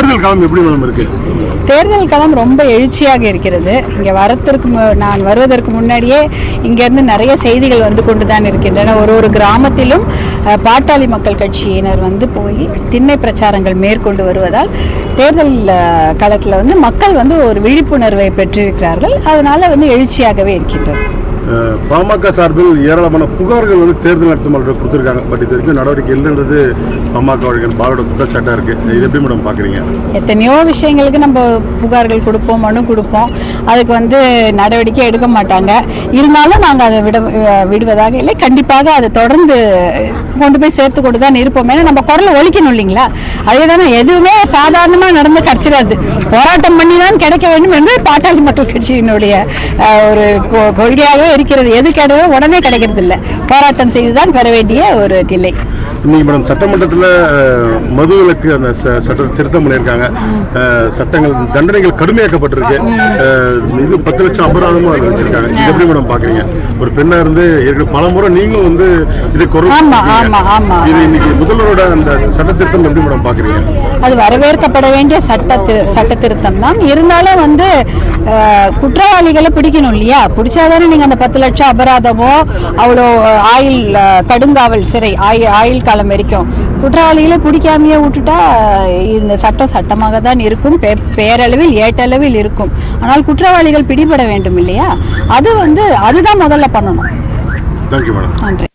தேர்தல் காலம் எப்படி மேடம் இருக்கு? தேர்தல் களம் ரொம்ப எழுச்சியாக இருக்கிறது. இங்கே வரத்திற்கு மு- நான் வருவதற்கு முன்னாடியே இங்கேருந்து நிறைய செய்திகள் வந்து கொண்டு தான் இருக்கின்றன. ஒரு ஒரு கிராமத்திலும் பாட்டாளி மக்கள் கட்சியினர் வந்து போய் திண்ணை பிரச்சாரங்கள் மேற்கொண்டு வருவதால் தேர்தல் களத்தில் வந்து மக்கள் வந்து ஒரு விழிப்புணர்வை பெற்றிருக்கிறார்கள். அதனால வந்து எழுச்சியாகவே இருக்கின்றது. பாமக சார்பில் ஏராளமான புகார்கள் வந்து தேர்தல் நடத்தும் கொடுத்துருக்காங்க. பட் இது வரைக்கும் நடவடிக்கை இல்லைன்றது பாமக வழக்கின் பாலோட குற்றச்சாட்டாக இருக்குது இது எப்படி மேடம் பார்க்குறீங்க எத்தனையோ விஷயங்களுக்கு நம்ம புகார்கள் கொடுப்போம் மனு கொடுப்போம். அதுக்கு வந்து நடவடிக்கை எடுக்க மாட்டாங்க. இருந்தாலும் நாங்கள் அதை விட விடுவதாக இல்லை. கண்டிப்பாக அதை தொடர்ந்து கொண்டு போய் சேர்த்து கொண்டு தான் இருப்போம். ஏன்னா நம்ம குரலை ஒழிக்கணும் இல்லைங்களா? அதே தானே எதுவுமே சாதாரணமாக நடந்து கிடச்சிடாது போராட்டம் பண்ணி தான் கிடைக்க வேண்டும் என்று பாட்டாளி மக்கள் கட்சியினுடைய ஒரு கொ- கொள்கையாகவே இருக்கிறது. எது கிடையாது உடனே கிடைக்கிறது இல்லை போராட்டம் செய்து தான் பெற வேண்டிய ஒரு நிலை இன்னைக்கு மேடம் சட்டமன்றத்தில் மது விலக்கு அந்த சட்ட திருத்தம் பண்ணியிருக்காங்க. சட்டங்கள் தண்டனைகள் கடுமையாக்கப்பட்டிருக்கு. இது பத்து லட்சம் அபராதமும் அதில் வச்சிருக்காங்க. இது எப்படி மேடம் பார்க்குறீங்க ஒரு பெண்ணா இருந்து ஏற்கனவே பல முறை நீங்களும் வந்து இது. இது இன்னைக்கு முதல்வரோட அந்த சட்ட திருத்தம் எப்படி மேடம் பார்க்குறீங்க அது வரவேற்கப்பட வேண்டிய சட்ட சட்ட திருத்தம் தான். இருந்தாலும் வந்து குற்றவாளிகளை பிடிக்கணும் இல்லையா? பிடிச்சாதானே நீங்கள் அந்த பத்து லட்சம் அபராதமோ அவ்வளோ அஹ், கடுங்காவல் சிறை ஆயு ஆயுள் காலம் வரைக்கும். குற்றவாளிகளை பிடிக்காமையே விட்டுட்டா இந்த சட்டம் சட்டமாக தான் இருக்கும். பே- பேரளவில் ஏட்டளவில் இருக்கும். ஆனால் குற்றவாளிகள் பிடிபட வேண்டும் இல்லையா? அது வந்து அதுதான் முதல்ல பண்ணணும். நன்றி.